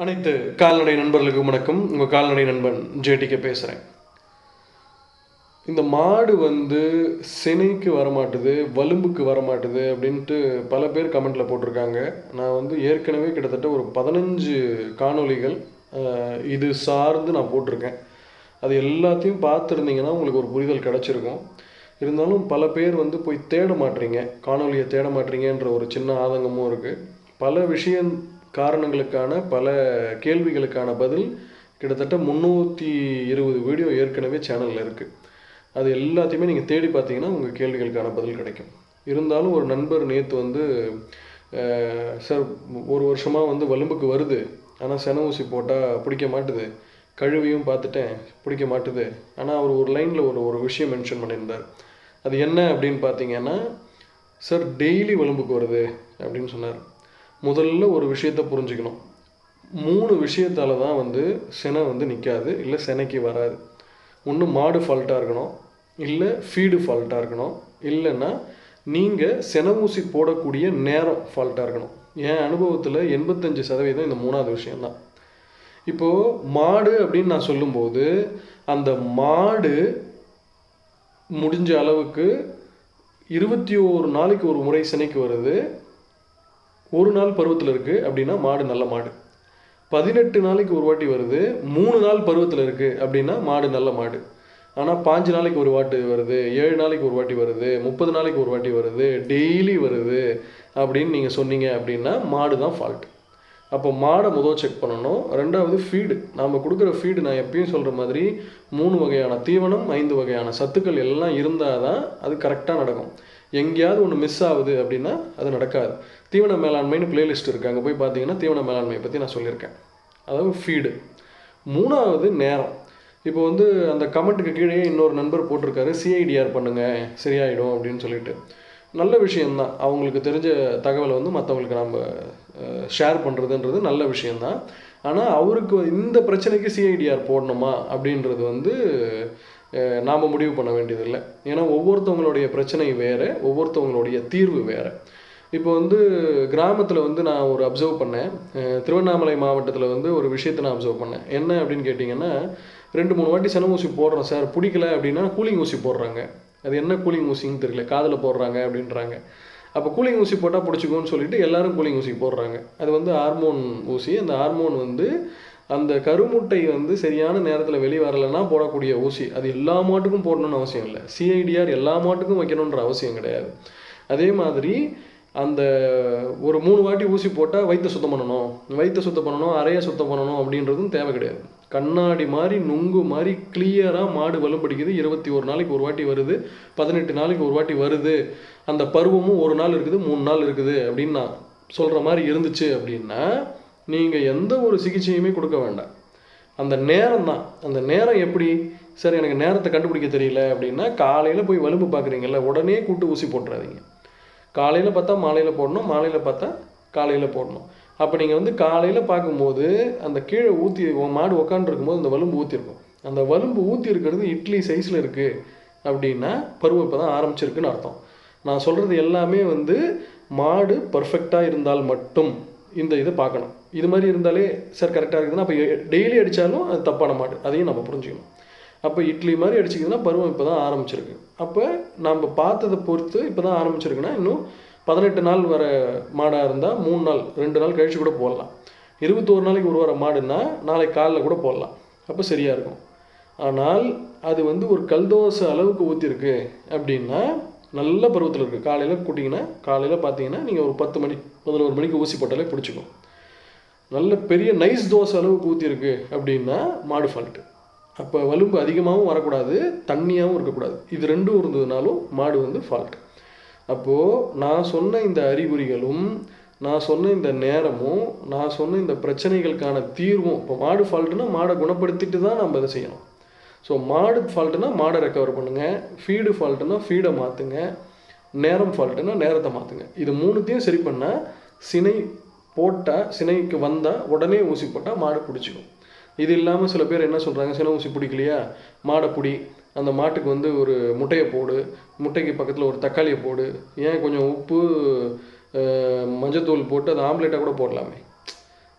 அனைத்து கால்நடை நண்பர்களுக்கும் வணக்கம். உங்கள் கால்நடை நண்பன் ஜேடிக்கு பேசுகிறேன் இந்த மாடு வந்து சினைக்கு வரமாட்டுது வலும்புக்கு வரமாட்டுது அப்படின்ட்டு பல பேர் கமெண்ட்டில் போட்டிருக்காங்க. நான் வந்து ஏற்கனவே கிட்டத்தட்ட ஒரு பதினஞ்சு காணொளிகள் இது சார்ந்து நான் போட்டிருக்கேன். அது எல்லாத்தையும் பார்த்துருந்தீங்கன்னா உங்களுக்கு ஒரு புரிதல் கிடச்சிருக்கும். இருந்தாலும் பல பேர் வந்து போய் தேட மாட்டீங்க. காணொலியை தேட மாட்டீங்கன்ற ஒரு சின்ன ஆதங்கமும் இருக்குது பல விஷயம் காரணங்களுக்கான பல கேள்விகளுக்கான பதில் கிட்டத்தட்ட முந்நூற்றி இருபது வீடியோ ஏற்கனவே சேனலில் இருக்குது அது எல்லாத்தையுமே நீங்கள் தேடி பார்த்தீங்கன்னா உங்கள் கேள்விகளுக்கான பதில் கிடைக்கும். இருந்தாலும் ஒரு நண்பர் நேற்று வந்து சார் ஒரு வருஷமாக வந்து வலும்புக்கு வருது. ஆனால் சென ஊசி போட்டால் பிடிக்க மாட்டுது. கழுவியும் பார்த்துட்டேன் பிடிக்க மாட்டுது. ஆனால் அவர் ஒரு லைனில் ஒரு ஒரு விஷயம் மென்ஷன் பண்ணியிருந்தார். அது என்ன அப்படின்னு பார்த்தீங்கன்னா சார் டெய்லி வலும்புக்கு வருது அப்படின்னு சொன்னார். முதல்ல ஒரு விஷயத்தை புரிஞ்சுக்கணும். மூணு விஷயத்தால் தான் வந்து செனை வந்து நிற்காது இல்லை செனைக்கு வராது. ஒன்று மாடு ஃபால்ட்டாக இருக்கணும் இல்லை ஃபீடு ஃபால்ட்டாக இருக்கணும் இல்லைன்னா நீங்கள் செனை ஊசி போடக்கூடிய நேரம் ஃபால்ட்டாக இருக்கணும். என் அனுபவத்தில் எண்பத்தஞ்சு சதவீதம் இந்த மூணாவது விஷயந்தான் இப்போது மாடு அப்படின்னு நான் சொல்லும்போது அந்த மாடு முடிஞ்ச அளவுக்கு இருபத்தி ஓரு நாளைக்கு ஒரு முறை சினைக்கு வருது ஒரு நாள் பருவத்தில் இருக்குது அப்படின்னா மாடு நல்ல மாடு. பதினெட்டு நாளைக்கு ஒரு வாட்டி வருது மூணு நாள் பருவத்தில் இருக்குது அப்படின்னா மாடு நல்ல மாடு. ஆனால் பாஞ்சு நாளைக்கு ஒரு வாட்டி வருது ஏழு நாளைக்கு ஒரு வாட்டி வருது முப்பது நாளைக்கு ஒரு வாட்டி வருது டெய்லி வருது அப்படின்னு நீங்கள் சொன்னீங்க அப்படின்னா மாடு தான் ஃபால்ட் அப்போ மாடை முதல் செக் பண்ணணும். ரெண்டாவது ஃபீடு நாம் கொடுக்குற ஃபீடு நான் எப்பயும் சொல்கிற மாதிரி மூணு வகையான தீவனம் ஐந்து வகையான சத்துக்கள் எல்லாம் இருந்தால் தான் அது கரெக்டாக நடக்கும். எங்கேயாவது ஒன்று மிஸ் ஆகுது அப்படின்னா அது நடக்காது. தீவன மேலாண்மைன்னு பிளேலிஸ்ட் இருக்குது அங்கே போய் பார்த்தீங்கன்னா தீவன மேலாண்மையை பற்றி நான் சொல்லியிருக்கேன். அதாவது ஃபீடு மூணாவது நேரம். இப்போ வந்து அந்த கமெண்ட்டுக்கு கீழே இன்னொரு நண்பர் போட்டிருக்காரு. சிஐடிஆர் பண்ணுங்கள் சரியாயிடும் அப்படின்னு சொல்லிட்டு. நல்ல விஷயந்தான் அவங்களுக்கு தெரிஞ்ச தகவலை வந்து மற்றவங்களுக்கு நம்ம ஷேர் பண்ணுறதுன்றது நல்ல விஷயந்தான் ஆனால் அவருக்கு இந்த பிரச்சனைக்கு சிஐடிஆர் போடணுமா அப்படின்றது வந்து நாம் முடிவு பண்ண வேண்டியதில்லை. ஏன்னா ஒவ்வொருத்தவங்களுடைய பிரச்சனை வேறு ஒவ்வொருத்தவங்களுடைய தீர்வு வேறு. இப்போ வந்து கிராமத்தில் வந்து நான் ஒரு அப்சர்வ் பண்ணேன். திருவண்ணாமலை மாவட்டத்தில் வந்து ஒரு விஷயத்தை நான் அப்சர்வ் பண்ணேன். என்ன அப்படின்னு கேட்டிங்கன்னா ரெண்டு மூணு வாட்டி சென ஊசி போடுறோம் சார். பிடிக்கல அப்படின்னா கூலிங் ஊசி போடுறாங்க. அது என்ன கூலிங் ஊசின்னு தெரியல. காதில் போடுறாங்க அப்படின்றாங்க. அப்போ கூலிங் ஊசி போட்டால் பிடிச்சிக்கும்னு சொல்லிட்டு எல்லாரும் கூலிங் ஊசி போடுறாங்க. அது வந்து ஹார்மோன் ஊசி. அந்த ஹார்மோன் வந்து அந்த கருமுட்டை வந்து சரியான நேரத்தில் வெளியே வரலைன்னா போடக்கூடிய ஊசி. அது எல்லா மாட்டுக்கும் போடணும்னு அவசியம் இல்லை. சிஐடிஆர் எல்லா மாட்டுக்கும் வைக்கணுன்ற அவசியம் கிடையாது. அதே மாதிரி அந்த ஒரு மூணு வாட்டி ஊசி போட்டால் வயிற்ற சுத்தம் பண்ணணும். வயிற்ற சுத்தம் பண்ணணும் அறைய சுத்தம் பண்ணணும் அப்படின்றதும் தேவை கிடையாது. கண்ணாடி மாதிரி நுங்கு மாதிரி கிளியராக மாடு வலுப்படிக்குது இருபத்தி ஒரு நாளைக்கு ஒரு வாட்டி வருது. பதினெட்டு நாளைக்கு ஒரு வாட்டி வருது. அந்த பருவமும் ஒரு நாள் இருக்குது மூணு நாள் இருக்குது அப்படின்னு நான் சொல்கிற மாதிரி இருந்துச்சு அப்படின்னா நீங்கள் எந்த ஒரு சிகிச்சையுமே கொடுக்க வேண்டாம். அந்த நேரம் தான். அந்த நேரம் எப்படி? சார் எனக்கு நேரத்தை கண்டுபிடிக்க தெரியல அப்படின்னா காலையில் போய் வலுப்பு பார்க்குறீங்கல்ல உடனே கூட்டு ஊசி போட்டுறாதீங்க. காலையில் பார்த்தா மாலையில் போடணும் மாலையில் பார்த்தா காலையில் போடணும். அப்போ நீங்கள் வந்து காலையில் பார்க்கும்போது அந்த கீழே ஊற்றி மாடு உக்காந்துருக்கும் போது அந்த வலும்பு ஊற்றிருக்கும் அந்த வலும்பு ஊற்றி இருக்கிறது இட்லி சைஸில் இருக்குது அப்படின்னா பருவம் இப்போ தான் ஆரம்பிச்சிருக்குன்னு அர்த்தம். நான் சொல்கிறது எல்லாமே வந்து மாடு பர்ஃபெக்டாக இருந்தால் மட்டும் இந்த இதை பார்க்கணும். இது மாதிரி இருந்தாலே சார் கரெக்டாக இருக்குதுன்னா அப்போ டெய்லி அடித்தாலும் அது தப்பான மாடு. அதையும் நம்ம புரிஞ்சுக்கணும். அப்போ இட்லி மாதிரி அடிச்சிக்கிதுன்னா பருவம் இப்போ தான் ஆரம்பிச்சிருக்கு. அப்போ நம்ம பார்த்ததை பொறுத்து இப்போ தான் ஆரம்பிச்சிருக்குன்னா இன்னும் பதினெட்டு நாள் வர மாடாக இருந்தால் மூணு நாள் ரெண்டு நாள் கழித்து கூட போடலாம். இருபத்தோரு நாளைக்கு ஒரு வர மாடுன்னா நாளைக்கு காலைல கூட போடலாம். அப்போ சரியாக இருக்கும். ஆனால் அது வந்து ஒரு கல்தோசை அளவுக்கு ஊற்றிருக்கு அப்படின்னா நல்ல பருவத்தில் இருக்குது காலையில் கூட்டிங்கன்னா காலையில் பார்த்தீங்கன்னா நீங்கள் ஒரு பத்து மணி பதினோரு மணிக்கு ஊசி போட்டாலே பிடிச்சிக்கும். நல்ல பெரிய நைஸ் தோசை அளவுக்கு ஊற்றிருக்கு அப்படின்னா மாடு ஃபால்ட்டு அப்போ வலும்பு அதிகமாகவும் வரக்கூடாது தண்ணியாகவும் இருக்கக்கூடாது. இது ரெண்டும் இருந்ததுனாலும் மாடு வந்து ஃபால்ட் அப்போது நான் சொன்ன இந்த அறிகுறிகளும் நான் சொன்ன இந்த நேரமும் நான் சொன்ன இந்த பிரச்சனைகளுக்கான தீர்வும் இப்போ மாடு ஃபால்ட்டுனா மாடை குணப்படுத்திட்டு தான் நம்ம இதை செய்யணும். ஸோ மாடு ஃபால்ட்டுனா மாடை ரெக்கவர் பண்ணுங்கள் ஃபீடு ஃபால்ட்டுனா ஃபீடை மாற்றுங்க நேரம் ஃபால்ட்டுனா நேரத்தை மாற்றுங்க இது மூணுத்தையும் சரி பண்ணால் சினை போட்டால் சினைக்கு வந்தால் உடனே ஊசி போட்டால் மாடு பிடிச்சிக்கும் இது இல்லாமல் சில பேர் என்ன சொல்கிறாங்க சினை பிடிக்கலையா? மாடைப்பிடி அந்த மாட்டுக்கு வந்து ஒரு முட்டையை போடு. முட்டைக்கு பக்கத்தில் ஒரு தக்காளியை போடு. ஏன் கொஞ்சம் உப்பு மஞ்சத்தூள் போட்டு அது ஆம்லேட்டாக கூட போடலாமே.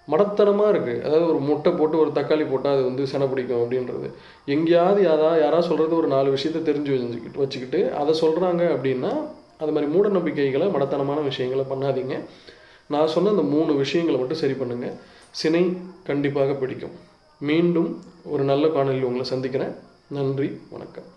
மடத்தனமாக இருக்குது அதாவது ஒரு முட்டை போட்டு ஒரு தக்காளி போட்டால் அது வந்து செனை பிடிக்கும் அப்படின்றது. எங்கேயாவது யாரா யாராவது சொல்கிறது ஒரு நாலு விஷயத்த தெரிஞ்சு வச்சுக்கிட்டு வச்சுக்கிட்டு அதை சொல்கிறாங்க அப்படின்னா அது மாதிரி மூட நம்பிக்கைகளை மடத்தனமான விஷயங்களை பண்ணாதீங்க. நான் சொன்ன அந்த மூணு விஷயங்களை மட்டும் சரி பண்ணுங்கள் சினை கண்டிப்பாக பிடிக்கும். மீண்டும் ஒரு நல்ல காணொலியில் உங்களை சந்திக்கிறேன். நன்றி வணக்கம்.